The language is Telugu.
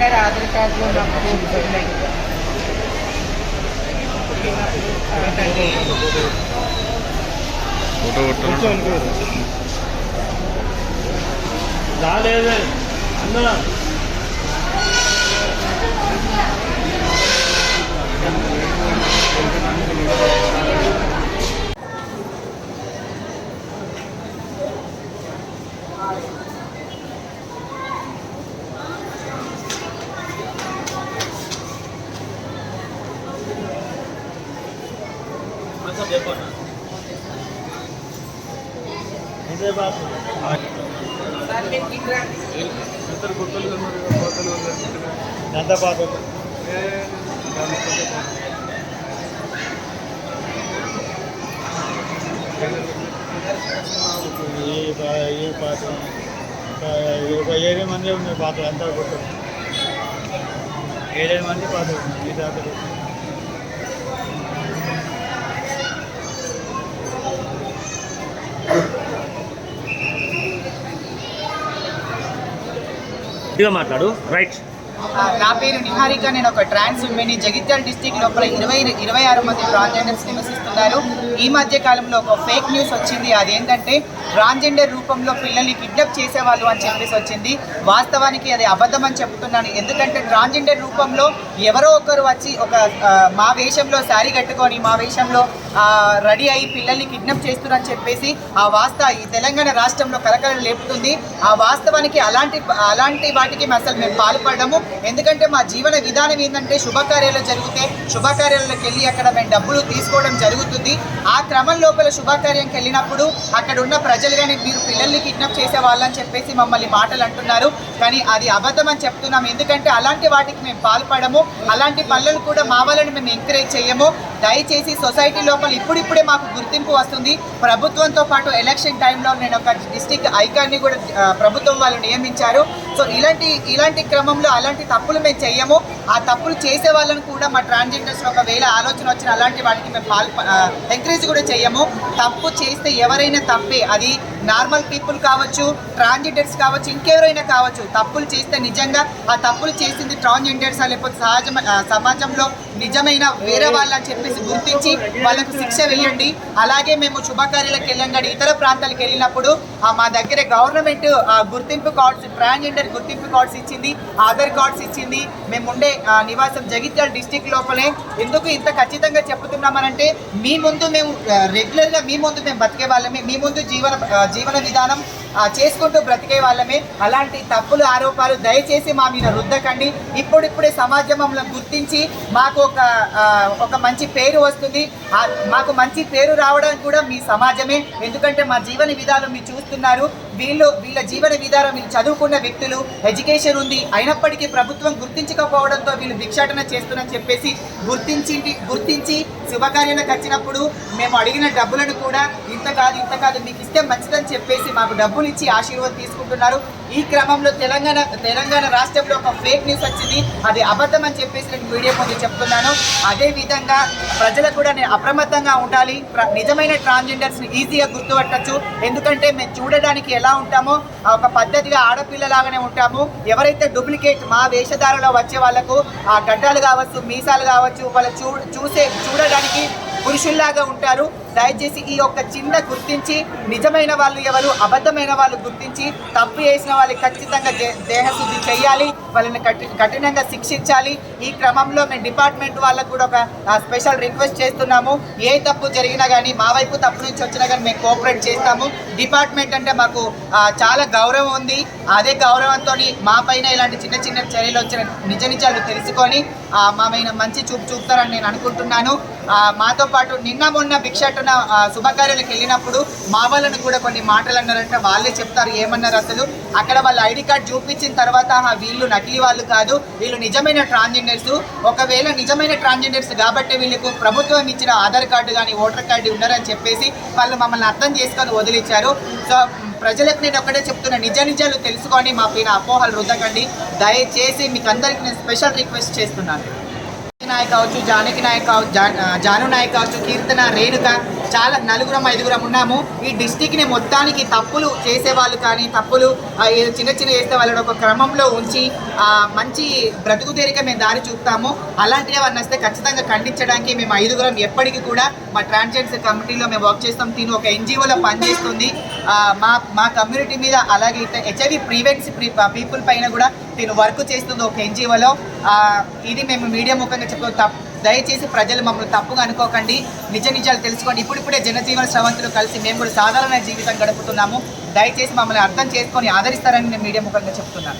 గారి ఆధార్ కార్డులో నాకు ఉన్నాయి కదా ఫోటో కొట్టాను రాలేదు అన్న బాబు. ఏ పాత్ర ఒక ఏడు మంది ఉన్నాయి పాత్ర అంతా కొట్టు ఏడేడు మంది పాత్ర ఉన్నాయి ఈ దాకా గట్టిగా మాట్లాడు. రైట్. నా పేరు నిహారిక నేను ఒక ట్రాన్స్ ఉమెన్. జగిత్యాల డిస్టిక్ లోపల ఇరవై ఇరవై ఆరు మంది ట్రాన్స్జెండర్స్ నివసిస్తున్నారు ఈ మధ్య కాలంలో ఒక ఫేక్ న్యూస్ వచ్చింది. అదేంటంటే ట్రాన్స్జెండర్ రూపంలో పిల్లల్ని కిడ్నాప్ చేసేవాళ్ళు అని చెప్పేసి వచ్చింది. వాస్తవానికి అది అబద్ధం అని చెప్తున్నాను. ఎందుకంటే ట్రాన్స్జెండర్ రూపంలో ఎవరో ఒకరు వచ్చి ఒక మా వేషంలో శారీ కట్టుకొని మా వేషంలో రెడీ అయ్యి పిల్లల్ని కిడ్నాప్ చేస్తున్నారని చెప్పేసి ఆ వాస్త ఈ తెలంగాణ రాష్ట్రంలో కలకలం లేపుతుంది. ఆ వాస్తవానికి అలాంటి అలాంటి వాటికి మేము అసలు మేము పాల్పడము. ఎందుకంటే మా జీవన విధానం ఏంటంటే శుభకార్యాలు జరిగితే శుభకార్యాలకు వెళ్ళి అక్కడ మేము డబ్బులు తీసుకోవడం జరుగుతుంది. ఆ క్రమం లోపల శుభకార్యంకి వెళ్ళినప్పుడు అక్కడ ఉన్న ప్రజలు కానీ మీరు పిల్లల్ని కిడ్నాప్ చేసే వాళ్ళని చెప్పేసి మమ్మల్ని మాటలు అంటున్నారు. కానీ అది అబద్ధం అని చెప్తున్నాం. ఎందుకంటే అలాంటి వాటికి మేము పాల్పడము. అలాంటి పనులను కూడా మా వాళ్ళని మేము ఎంకరేజ్ చేయము. దయచేసి సొసైటీ లోపల ఇప్పుడిప్పుడే మాకు గుర్తింపు వస్తుంది. ప్రభుత్వంతో పాటు ఎలక్షన్ టైంలో నేను ఒక డిస్టిక్ ఐకాన్ని కూడా ప్రభుత్వం వాళ్ళు నియమించారు. సో ఇలాంటి ఇలాంటి క్రమంలో అలాంటి తప్పులు మేము చెయ్యము. ఆ తప్పులు చేసే వాళ్ళని కూడా మా ట్రాన్స్జెండర్స్ ఒకవేళ ఆలోచన వచ్చిన అలాంటి వాటికి మేము పాల్ ఎంకరేజ్ కూడా చెయ్యము. తప్పు చేస్తే ఎవరైనా తప్పే. అది నార్మల్ పీపుల్ కావచ్చు ట్రాన్స్జెండర్స్ కావచ్చు ఇంకెవరైనా కావచ్చు. తప్పులు చేస్తే నిజంగా ఆ తప్పులు చేసింది ట్రాన్స్జెండర్స్ లేకపోతే సహజ సమాజంలో నిజమైన వేరే వాళ్ళు అని చెప్పేసి గుర్తించి వాళ్ళకు శిక్ష వేయండి. అలాగే మేము శుభకార్యాలకు వెళ్ళండి ఇతర ప్రాంతాలకు వెళ్ళినప్పుడు మా దగ్గర గవర్నమెంట్ గుర్తింపు కార్డ్స్ ట్రాన్స్జెండర్ గుర్తింపు కార్డ్స్ ఇచ్చింది ఆధార్ కార్డ్స్ ఇచ్చింది. మేము ఉండే నివాసం జగిత్యాల డిస్టిక్ లోపలే. ఎందుకు ఇంత ఖచ్చితంగా చెప్తున్నామనంటే మీ ముందు మేము రెగ్యులర్గా మీ ముందు మేము బతికే వాళ్ళమే. మీ ముందు జీవన జీవన విధానం చేసుకుంటూ బ్రతికే వాళ్ళమే. అలాంటి తప్పులు ఆరోపాలు దయచేసి మా మీద రుద్దకండి. ఇప్పుడిప్పుడే సమాజం మమ్మల్ని గుర్తించి మాకు ఒక ఒక మంచి పేరు వస్తుంది. మాకు మంచి పేరు రావడానికి కూడా మీ సమాజమే. ఎందుకంటే మా జీవన విధానం మీరు చూస్తున్నారు. వీళ్ళు వీళ్ళ జీవన విధానం వీళ్ళు చదువుకున్న వ్యక్తులు ఎడ్యుకేషన్ ఉంది. అయినప్పటికీ ప్రభుత్వం గుర్తించకపోవడంతో వీళ్ళు భిక్షాటన చేస్తున్నారని చెప్పేసి గుర్తించి గుర్తించి శుభకార్యాలకు వచ్చినప్పుడు మేము అడిగిన డబ్బులను కూడా ఇంత కాదు ఇంత కాదు మీకు ఇస్తే మంచిదని చెప్పేసి మాకు డబ్బులు ఇచ్చి ఆశీర్వాదం తీసుకుంటున్నారు. ఈ క్రమంలో తెలంగాణ తెలంగాణ రాష్ట్రంలో ఒక ఫేక్ న్యూస్ వచ్చింది. అది అబద్ధం అని చెప్పేసి నేను మీడియా ముందు చెప్తున్నాను. అదే విధంగా ప్రజలకు కూడా నేను అప్రమత్తంగా ఉండాలి. ప్ర- నిజమైన ట్రాన్స్జెండర్స్ని ఈజీగా గుర్తుపట్టచ్చు. ఎందుకంటే మేము చూడడానికి ఎలా ఉంటామో ఒక పద్ధతిగా ఆడపిల్లలాగానే ఉంటాము. ఎవరైతే డూప్లికేట్ మా వేషధారలో వచ్చే వాళ్ళకు ఆ గడ్డాలు కావచ్చు మీసాలు కావచ్చు వాళ్ళు చూ చూసే చూడడానికి పురుషుల్లాగా ఉంటారు. దయచేసి ఈ యొక్క చిన్న గుర్తించి నిజమైన వాళ్ళు ఎవరు అబద్ధమైన వాళ్ళు గుర్తించి తప్పు చేసిన వాళ్ళకి ఖచ్చితంగా దే- దేహశుద్ధి చేయాలి వాళ్ళని కఠినంగా శిక్షించాలి. ఈ క్రమంలో మేము డిపార్ట్మెంట్ వాళ్ళకు కూడా ఒక స్పెషల్ రిక్వెస్ట్ చేస్తున్నాము. ఏ తప్పు జరిగినా కానీ మా వైపు తప్పు నుంచి వచ్చినా కానీ మేము కోఆపరేట్ చేస్తాము. డిపార్ట్మెంట్ అంటే మాకు చాలా గౌరవం ఉంది. అదే గౌరవంతో మా పైన ఇలాంటి చిన్న చిన్న చర్యలు వచ్చిన నిజ నిజాలు తెలుసుకొని మా పైన మంచి చూపు చూపుతారని నేను అనుకుంటున్నాను. మాతో పాటు నిన్న మొన్న భిక్షాటన ఆ, శుభకార్యాలకు వెళ్ళినప్పుడు మా వాళ్ళని కూడా కొన్ని మాటలు అన్నారంటే వాళ్ళే చెప్తారు ఏమన్నారు అసలు? అక్కడ వాళ్ళ ఐడి కార్డ్ చూపించిన తర్వాత వీళ్ళు నకిలీ వాళ్ళు కాదు వీళ్ళు నిజమైన ట్రాన్స్జెండర్స్. ఒకవేళ నిజమైన ట్రాన్స్జెండర్స్ కాబట్టి వీళ్ళకు ప్రభుత్వం ఇచ్చిన ఆధార్ కార్డు కానీ ఓటర్ కార్డు ఉన్నారని చెప్పేసి వాళ్ళు మమ్మల్ని అర్థం చేసుకొని వదిలిచ్చారు. సో ప్రజలకు నేను ఒకటే చెప్తున్నా నిజ నిజాలు తెలుసుకొని మా పైన అపోహలు రుద్దకండి. దయచేసి మీకు అందరికీ నేను స్పెషల్ రిక్వెస్ట్ చేస్తున్నాను. నాయక్ కావచ్చు జానకి నాయక్ కావచ్చు జా- జాను నాయక్ కావచ్చు కీర్తన రేణుక చాలా నలుగురం ఐదుగురం ఉన్నాము. ఈ డిస్టిక్ని మొత్తానికి తప్పులు చేసేవాళ్ళు కానీ తప్పులు చిన్న చిన్న చేసే వాళ్ళని ఒక క్రమంలో ఉంచి మంచి బ్రతుకు తేరిక మేము దారి చూపుతాము. అలాంటివి ఏమన్నా వస్తే ఖచ్చితంగా ఖండించడానికి మేము ఐదుగురం ఎప్పటికీ కూడా మా ట్రాన్స్జెండర్ కమిటీలో మేము వర్క్ చేస్తాం. తిను ఒక ఎన్జిఓలో పనిచేస్తుంది. మా మా కమ్యూనిటీ మీద అలాగే హెచ్ఐవి ప్రివెంట్స్ పీపుల్ పైన కూడా నేను వర్క్ చేస్తుంది ఒక ఎన్జిఓలో ఇది మేము మీడియా ముఖంగా చెప్తాం తప్పు దయచేసి ప్రజలు మమ్మల్ని తప్పుగా అనుకోకండి. నిజ నిజాలు తెలుసుకోండి. ఇప్పుడిప్పుడే జనజీవన శ్రవంతులు కలిసి మేము కూడా సాధారణ జీవితం గడుపుతున్నాము. దయచేసి మమ్మల్ని అర్థం చేసుకొని ఆదరిస్తారని నేను మీడియా ముఖంగా చెప్తున్నాను.